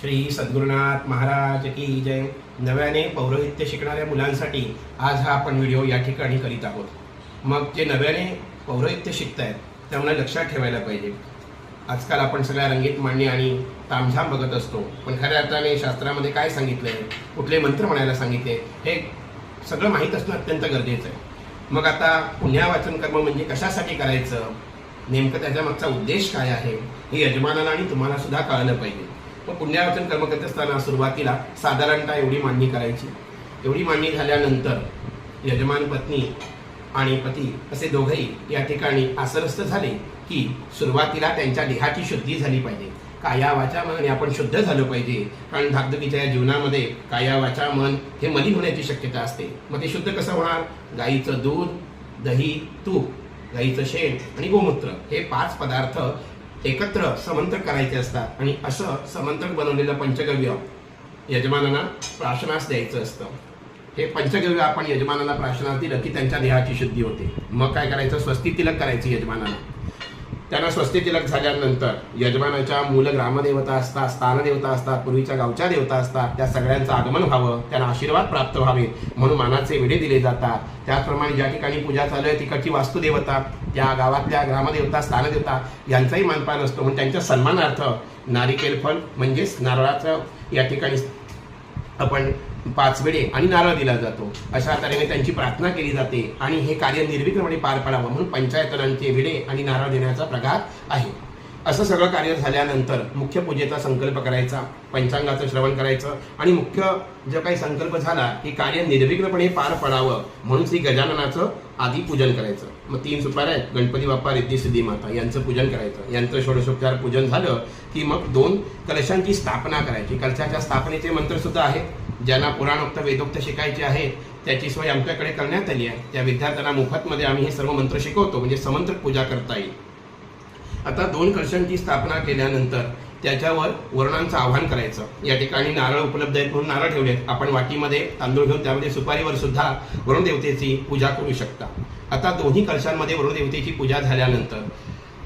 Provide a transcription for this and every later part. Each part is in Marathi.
श्री सद्गुरुनाथ महाराज की जय. नव्याने पौरोहित्य शिकणाऱ्या मुलांसाठी आज हा आपण व्हिडिओ या ठिकाणी करीत आहोत. मग जे नव्याने पौरोहित्य शिकत आहेत त्यामुळे लक्षात ठेवायला पाहिजे. आजकाल आपण सगळ्या रंगीत मांडणी आणि तामझाम बघत असतो पण खऱ्या अर्थाने शास्त्रामध्ये काय सांगितलं आहे कुठले मंत्र म्हणायला सांगितले हे सगळं माहीत असणं अत्यंत गरजेचं आहे. मग आता पुण्यावाचन कर्म म्हणजे कशासाठी करायचं? नेमकं त्याच्या मागचा उद्देश काय आहे? हे यजमानाला आणि तुम्हाला सुद्धा कळलं पाहिजे. मग पुण्यावाचन कर्म करत असताना सुरुवातीला साधारणतः एवढी मांडणी करायची. एवढी मांडणी झाल्यानंतर यजमान पत्नी आणि पती असे दोघंही या ठिकाणी आसरस्त झाले की सुरुवातीला त्यांच्या देहाची शुद्धी झाली पाहिजे. काया वाचा मन आणि आपण शुद्ध झालं पाहिजे. कारण धाकधुकीच्या या जीवनामध्ये काया वाचा मन हे मलिन होण्याची शक्यता असते. मग ते शुद्ध कसं होणार? गाईचं दूध दही तूप गाईचं शेण आणि गोमूत्र हे पाच पदार्थ एकत्र समंतक करायचे असतात आणि असं समंतक बनवलेलं पंचगव्य यजमानांना प्राशनास द्यायचं असतं. हे पंचगव्य आपण यजमानाला प्राशनास दिलं की त्यांच्या देहाची शुद्धी होते. मग काय करायचं? स्वस्ती तिलक करायचं यजमानाला त्यांना स्वस्तितिलक झाल्यानंतर यजमानाच्या मूल ग्रामदेवता असतात स्थानदेवता असतात पूर्वीच्या गावच्या देवता असतात त्या सगळ्यांचं आगमन व्हावं त्यांना आशीर्वाद प्राप्त व्हावे म्हणून मानाचे विडे दिले जातात. त्याचप्रमाणे ज्या ठिकाणी पूजा चालू आहे तिकडची वास्तुदेवता त्या गावातल्या ग्रामदेवता स्थानदेवता यांचाही मानपान असतो. म्हणून त्यांच्या सन्मानार्थ नारिकेल फल म्हणजेच नारळाचं या ठिकाणी आपण पाच वेळे आणि नारळ दिला जातो. अशा तऱ्हेने त्यांची प्रार्थना केली जाते आणि हे कार्य निर्विघ्नपणे पार पाडावं म्हणून पंचायतनांचे विडे आणि नारळ देण्याचा प्रघात आहे. असं सगळं कार्य झाल्यानंतर मुख्य पूजेचा संकल्प करायचा पंचांगाचं श्रवण करायचं आणि मुख्य जो काही संकल्प झाला की कार्य निर्विघ्नपणे पार पडावं म्हणून श्री गजाननाचं आधी पूजन करायचं. मग तीन सुपाऱ्या आहेत गणपती बाप्पा रिद्धी सिद्धी माता यांचं पूजन करायचं. यांचं षोडशोपचार पूजन झालं की मग दोन कलशांची स्थापना करायची. कलशाच्या स्थापनेचे मंत्र सुद्धा आहेत ज्यांना पुराणोक्त वेदोक्त शिकायचे आहे त्याची सोय आमच्याकडे करण्यात आली आहे. त्या विद्यार्थ्यांना मोफतमध्ये आम्ही हे सर्व मंत्र शिकवतो म्हणजे समंत्र पूजा करता येईल. आता दोन कलशांची स्थापना केल्यानंतर त्याच्यावर वर्णांचं आव्हान करायचं. या ठिकाणी नारळ उपलब्ध आहेत म्हणून नारळ ठेवलेत. आपण वाटीमध्ये तांदूळ घेऊन त्यामध्ये सुपारीवर सुद्धा वरुणदेवतेची पूजा करू शकता. आता दोन्ही कलशांमध्ये वरुणदेवतेची पूजा झाल्यानंतर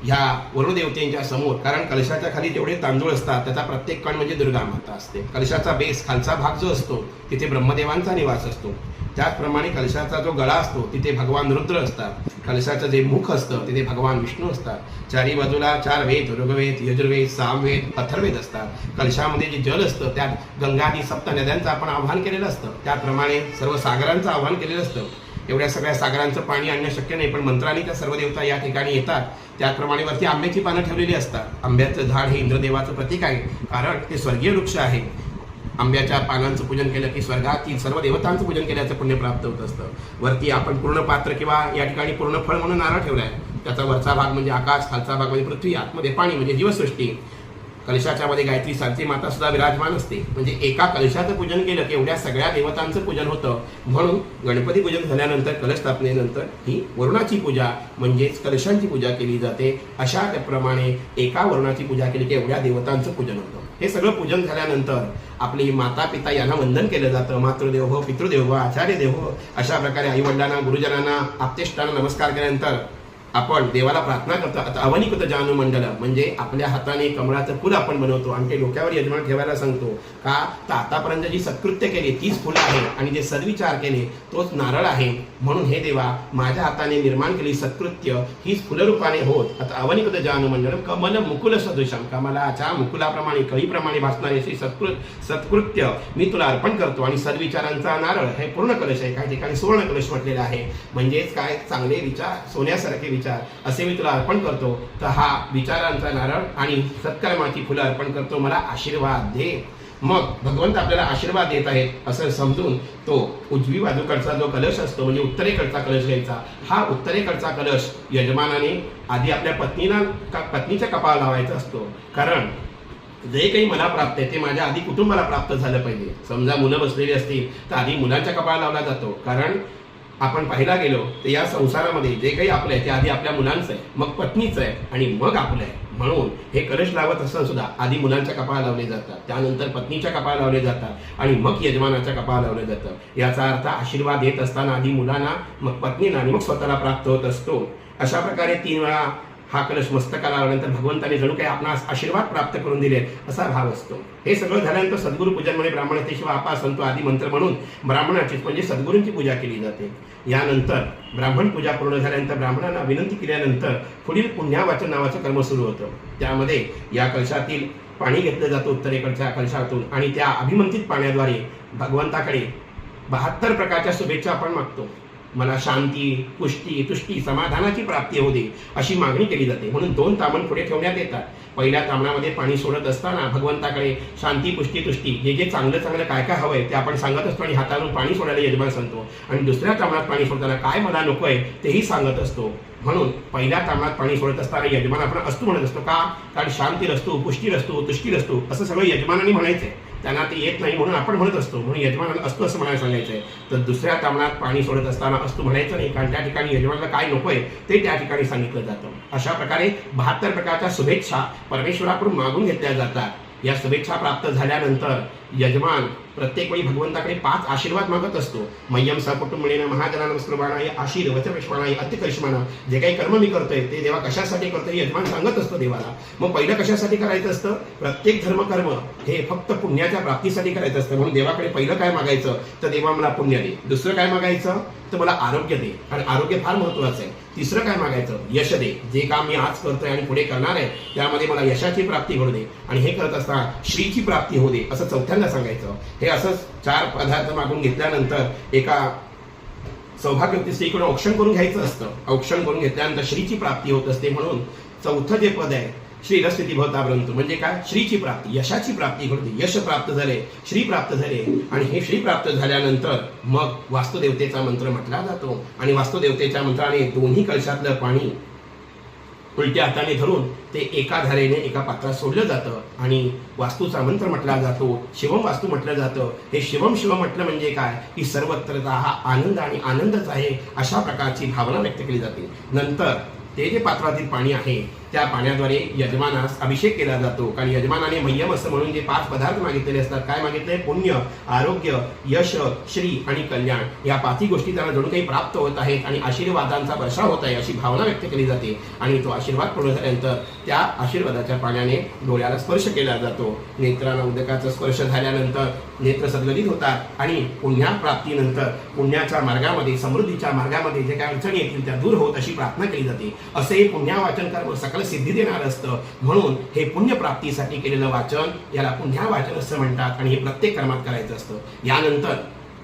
ह्या वरुदेवतेंच्या समोर कारण कलशाच्या खाली जेवढे तांदूळ असतात त्याचा प्रत्येक कण म्हणजे दुर्गा माता असते. कलशाचा बेस खालचा भाग जो असतो तिथे ब्रह्मदेवांचा निवास असतो. त्याचप्रमाणे कलशाचा जो गळा असतो तिथे भगवान रुद्र असतात. कलशाचं जे मुख असतं तिथे भगवान विष्णू असतात. चारी बाजूला चार वेद ऋग्वेद यजुर्वेद सामवेद अथर्वेद असतात. कलशामध्ये जे जल असतं त्यात गंगा आणि सप्त नद्यांचं आपण आव्हान केलेलं असतं. त्याप्रमाणे सर्व सागरांचं आव्हान केलेलं असतं. एवढ्या सगळ्या सागरांचं पाणी आणणं शक्य नाही पण मंत्राने त्या सर्व देवता या ठिकाणी येतात. त्याचप्रमाणे वरती आंब्याची पानं ठेवलेली असतात. आंब्याचं झाड हे इंद्रदेवाचं प्रतीक आहे कारण ते स्वर्गीय वृक्ष आहे. आंब्याच्या पानांचं पूजन केलं की स्वर्गातील सर्व देवतांचं पूजन केल्याचं पुण्य प्राप्त होत असतं. वरती आपण पूर्ण पात्र किंवा या ठिकाणी पूर्ण फळ म्हणून नारळ ठेवलाय. त्याचा वरचा भाग म्हणजे आकाश खालचा भाग म्हणजे पृथ्वी आतमध्ये पाणी म्हणजे जीवसृष्टी. कलशाच्या मध्ये गायत्री सारथी माता सुद्धा विराजमान असते. म्हणजे एका कलशाचं पूजन केलं की एवढ्या सगळ्या देवतांचं पूजन होतं. म्हणून गणपती पूजन झाल्यानंतर कलश स्थापनेनंतर ही वरुणाची पूजा म्हणजेच कलशांची पूजा केली जाते. अशा त्याप्रमाणे एका वरुणाची पूजा केली की एवढ्या देवतांचं पूजन होतं. हे सगळं पूजन झाल्यानंतर आपली माता पिता यांना वंदन केलं जातं. मातृदेव हो पितृदेव हो आचार्य देव हो अशा प्रकारे आई वडिलांना गुरुजनांना आपतेष्टांना नमस्कार केल्यानंतर आपण देवाला प्रार्थना करतो. आता अवनिकृत जानू मंडल म्हणजे आपल्या हाताने कमळाचं फुल आपण बनवतो आणि ते डोक्यावर यजमान ठेवायला सांगतो. का? तर आतापर्यंत जी सत्कृत्य केली तीच फुलं आहे आणि जे सद्विचार केले तोच नारळ आहे. म्हणून हे देवा माझ्या हाताने निर्माण केली सत्कृत्य हीच फुलरूपाने होत. आता अवनिकृत जानू मंडल कमल मुकुल सदृशम. कमलाच्या मुकुलाप्रमाणे कळीप्रमाणे भासणारे अशी सत्कृत सत्कृत्य मी तुला अर्पण करतो आणि सद्विचारांचा नारळ हे पूर्ण कलश आहे. काही ठिकाणी सुवर्ण कलश म्हटलेला आहे. म्हणजेच काय? चांगले विचार सोन्यासारखे विचार असे मी तुला अर्पण करतो. तर हा विचारांचा नारळ आणि सत्कर्माची फुलं अर्पण करतो. मला आशीर्वाद दे. मग भगवंत आपल्याला आशीर्वाद देत आहेत असं समजून तो उजवी बाजूकडचा जो कलश असतो म्हणजे उत्तरेकडचा कलश घ्यायचा. हा उत्तरेकडचा कलश यजमानाने आधी आपल्या पत्नीला का- पत्नीच्या कपाळ लावायचा असतो. कारण जे काही मला प्राप्त आहे ते माझ्या आधी कुटुंबाला प्राप्त झालं पाहिजे. समजा मुलं बसलेली असतील तर आधी मुलांच्या कपाळ लावला जातो. कारण आपण पाहिला गेलो तर या संसारामध्ये जे काही आपलं आहे ते आधी आपल्या मुलांचं आहे मग पत्नीचं आहे आणि मग आपलं आहे. म्हणून हे कलश लावत असताना सुद्धा आधी मुलांच्या कपाळा लावले जातात त्यानंतर पत्नीच्या कपाळा लावले जातात आणि मग यजमानाच्या कपाळा लावले जातं याचा अर्थ आशीर्वाद देत असताना आधी मुलांना मग पत्नीला आणि मग स्वतःला प्राप्त होत असतो. अशा प्रकारे तीन वेळा हा कलश मस्तकाला आल्यानंतर भगवंताने जणू काही आपणास आशीर्वाद प्राप्त करून दिले असा भाव असतो. हे सगळं झाल्यानंतर सद्गुरु पूजन म्हणजे ब्राह्मण शिवा आपा संतो आदी मंत्र म्हणून ब्राह्मणाची म्हणजे सद्गुरूंची पूजा केली जाते. यानंतर ब्राह्मण पूजा पूर्ण झाल्यानंतर ब्राह्मणांना विनंती केल्यानंतर पुढील पुण्यावाचन नावाचं कर्म सुरू होतं. त्यामध्ये या कलशातील पाणी घेतलं जातं उत्तरेकडच्या कलशातून आणि त्या अभिमंत्रित पाण्याद्वारे भगवंताकडे बहात्तर प्रकारच्या शुभेच्छा आपण मागतो. मला शांती पुष्टी तुष्टी समाधानाची प्राप्ती होऊ दे अशी मागणी केली जाते. म्हणून दोन तामण पुढे ठेवण्यात येतात. पहिल्या तामणामध्ये पाणी सोडत असताना भगवंताकडे शांती पुष्टी तुष्टी जे जे चांगलं चांगलं काय काय हवंय ते आपण सांगत असतो आणि हाताळून पाणी सोडायला यजमान सांगतो. आणि दुसऱ्या तामणात पाणी सोडताना काय मला नकोय तेही सांगत असतो. म्हणून पहिल्या तामणात पाणी सोडत असताना यजमान आपण असतो म्हणत असतो का? कारण शांती रस्तो पुष्टी रस्तो तुष्टी रस्तो असं सगळं यजमानाने म्हणायचंय. त्यांना ते येत नाही म्हणून आपण म्हणत असतो. म्हणून यजमानाला असतो असं म्हणायला सांगायचंय. तर दुसऱ्या तामणात पाणी सोडत असताना असतो म्हणायचं नाही. कारण त्या ठिकाणी यजमानाला काय नकोय ते त्या ठिकाणी सांगितलं जातं. अशा प्रकारे बहात्तर प्रकारच्या शुभेच्छा परमेश्वराकडून मागून घेतल्या जातात. या शुभेच्छा प्राप्त झाल्यानंतर यजमान प्रत्येक वेळी भगवंताकडे पाच आशीर्वाद मागत असतो. मय्यम सहकुटुंबिणीनं महाजनानं स्त्रबाणाय आशीर वचपेशवाणाय अत्यकरिष्माना जे काही कर्म मी करतोय ते देवा कशासाठी करतोय यजमान सांगत असतो देवाला. मग पहिलं कशासाठी करायचं असतं? प्रत्येक धर्मकर्म हे फक्त पुण्याच्या प्राप्तीसाठी करायचं असतं. म्हणून देवाकडे पहिलं काय मागायचं? तर देवा मला पुण्य दे. दुसरं काय मागायचं? तर मला आरोग्य दे. कारण आरोग्य फार महत्वाचं आहे. तिसरं काय मागायचं? यश दे. जे काम मी आज करतोय आणि पुढे करणार आहे त्यामध्ये मला यशाची प्राप्ती घडू दे. आणि हे करत असताना श्रीची प्राप्ती होऊ दे असं चौथ्यांदा सांगायचं. हे असंच चार पदार्थ मागून घेतल्यानंतर एका सौभाग्यवती स्त्रीकडून औक्षण करून घ्यायचं असतं. औक्षण करून घेतल्यानंतर श्रीची प्राप्ती होत असते म्हणून चौथं जे पद आहे श्री रस्थिती भवतापर्यंत म्हणजे काय? श्रीची प्राप्ती यशाची प्राप्ती घडते. यश प्राप्त झाले श्री प्राप्त झाले. आणि हे श्री प्राप्त झाल्यानंतर मग वास्तुदेवतेचा मंत्र म्हटला जातो. आणि वास्तुदेवतेच्या मंत्राने दोन्ही कलशातलं पाणी उलट्या हाताने धरून ते एका धारेने एका पात्रात सोडलं जातं. आणि वास्तूचा मंत्र म्हटला जातो शिवम वास्तू म्हटलं जातं. हे शिवम शिवम म्हटलं म्हणजे काय? की सर्वत्रचा हा आनंद आणि आनंदच आहे अशा प्रकारची भावना व्यक्त केली जाते. नंतर ते जे पात्रातील पाणी आहे त्या पाण्याद्वारे यजमानास अभिषेक केला जातो. कारण यजमानाने मय्यम असं म्हणून जे पाच पदार्थ मागितलेले असतात. काय मागितले पुण्य आरोग्य यश श्री आणि कल्याण. या पाचही गोष्टी त्यांना जणू काही प्राप्त होत आहेत आणि आशीर्वादांचा वर्षा होत आहे अशी भावना व्यक्त केली जाते. आणि तो आशीर्वाद पूर्ण झाल्यानंतर त्या आशीर्वादाच्या पाण्याने डोळ्याला स्पर्श केला जातो. नेत्राला उदकाचा स्पर्श झाल्यानंतर नेत्र सद्गलित होतात आणि पुण्या प्राप्तीनंतर पुण्याच्या मार्गामध्ये समृद्धीच्या मार्गामध्ये जे काही अडचणी येतील त्या दूर होत अशी प्रार्थना केली जाते. असे पुण्या पुण्यावाचन कर्म सकल सिद्धी देणार असतं. म्हणून हे पुण्यप्राप्तीसाठी केलेलं वाचन याला पुण्या वाचन असं म्हणतात आणि हे प्रत्येक कर्मात करायचं असतं. यानंतर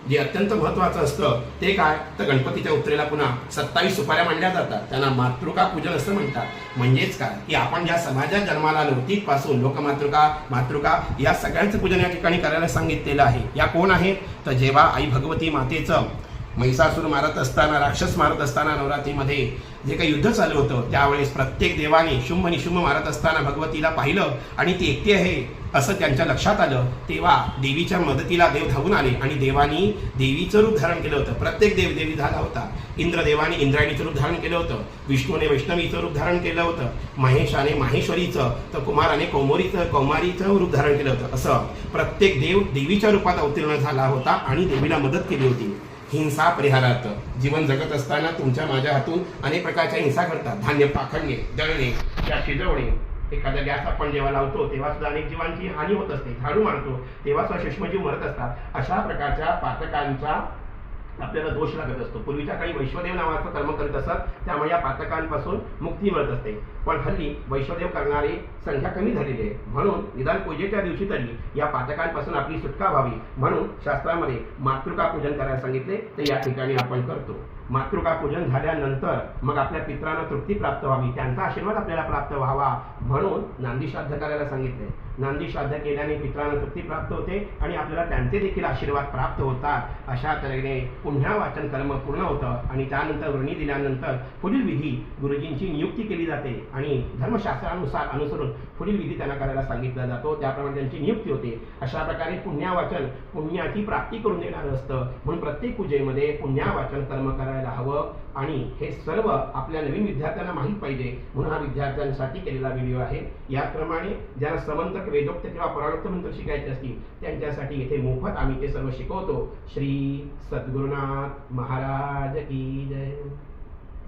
जे अत्यंत महत्वाचं असतं ते काय? तर गणपतीच्या उत्तरेला पुन्हा सत्तावीस सुपाऱ्या मांडल्या जातात. त्यांना मातृका पूजन असं म्हणतात. म्हणजेच काय? की आपण ज्या समाजात जन्माला आलो तिथपासून लोकमातृका मातृका या सगळ्यांचं पूजन या ठिकाणी करायला सांगितलेलं आहे. या कोण आहेत? तर जेव्हा आई भगवती मातेचं महिषासूर मारत असताना राक्षस मारत असताना नवरात्रीमध्ये जे काही युद्ध चालू होतं त्यावेळेस प्रत्येक देवाने शुंभ निशुंभ मारत असताना भगवतीला पाहिलं आणि ती एकटी आहे असं त्यांच्या लक्षात आलं तेव्हा देवीच्या मदतीला देव धावून आले आणि देवानी देवीचं रूप धारण केलं होतं. प्रत्येक देव देवी झाला होता. इंद्रदेवाने इंद्रायणीचं रूप धारण केलं होतं. विष्णूने वैष्णवीचं रूप धारण केलं होतं. महेशाने माहेश्वरीचं तर कुमाराने कौमारीचं कौमारीचं रूप धारण केलं होतं. असं प्रत्येक देव देवीच्या रूपात अवतीर्ण झाला होता आणि देवीला मदत केली होती. हिंसा परिहारार्थ जीवन जगत असताना तुमच्या माझ्या हातून अनेक प्रकारच्या हिंसा घडतात. धान्य पाखडणे दळणे त्या शिजवणे एखादा गॅस आपण जेव्हा लावतो तेव्हा सुद्धा अनेक जीवांची हानी होत असते. झाडू मारतो तेव्हा सुद्धा सूक्ष्मजीव मरत असतात. अशा प्रकारच्या पातकांचा आपल्याला दोष लागत असतो. पूर्वीच्या काळी वैश्वदेव नावाचं कर्म करत असत त्यामुळे या पातकांपासून मुक्ती मिळत असते. पण हल्ली वैश्वदेव करणारी संख्या कमी झालेली आहे. म्हणून निदान पूजेच्या दिवशी तरी या पातकांपासून आपली सुटका व्हावी. म्हणून शास्त्रामध्ये मातृका पूजन करायला सांगितले तर या ठिकाणी आपण करतो. मातृका पूजन झाल्यानंतर मग आपल्या पित्रांना तृप्ती प्राप्त व्हावी. त्यांचा आशीर्वाद आपल्याला प्राप्त व्हावा म्हणून नांदी श्राद्ध करायला सांगितले. नांदी श्राद्ध केल्याने पित्रांना तृप्ती प्राप्त होते आणि आपल्याला त्यांचे देखील आशीर्वाद प्राप्त होतात. अशा तऱ्हेने पुन्हा वाचन कर्म पूर्ण होतं आणि त्यानंतर वृणी दिल्यानंतर पुढील विधी गुरुजींची नियुक्ती केली जाते आणि धर्मशास्त्रानुसार अनुसरून पुढील विधी त्यांना करायला सांगितला जातो. त्याप्रमाणे त्यांची नियुक्ती होते. अशा प्रकारे पुण्यावाचन पुण्याची प्राप्ती करून देणारं असतं. म्हणून प्रत्येक पूजेमध्ये पुण्यावाचन कर्म करायला हवं आणि हे सर्व आपल्या नवीन विद्यार्थ्यांना माहीत पाहिजे म्हणून हा विद्यार्थ्यांसाठी केलेला व्हिडिओ आहे. याप्रमाणे ज्यांना समंतक वेदोक्त किंवा पराणोक्त मंत्र शिकायचे असतील त्यांच्यासाठी येथे मोफत आम्ही ते सर्व शिकवतो. श्री सद्गुरुनाथ महाराज की जय.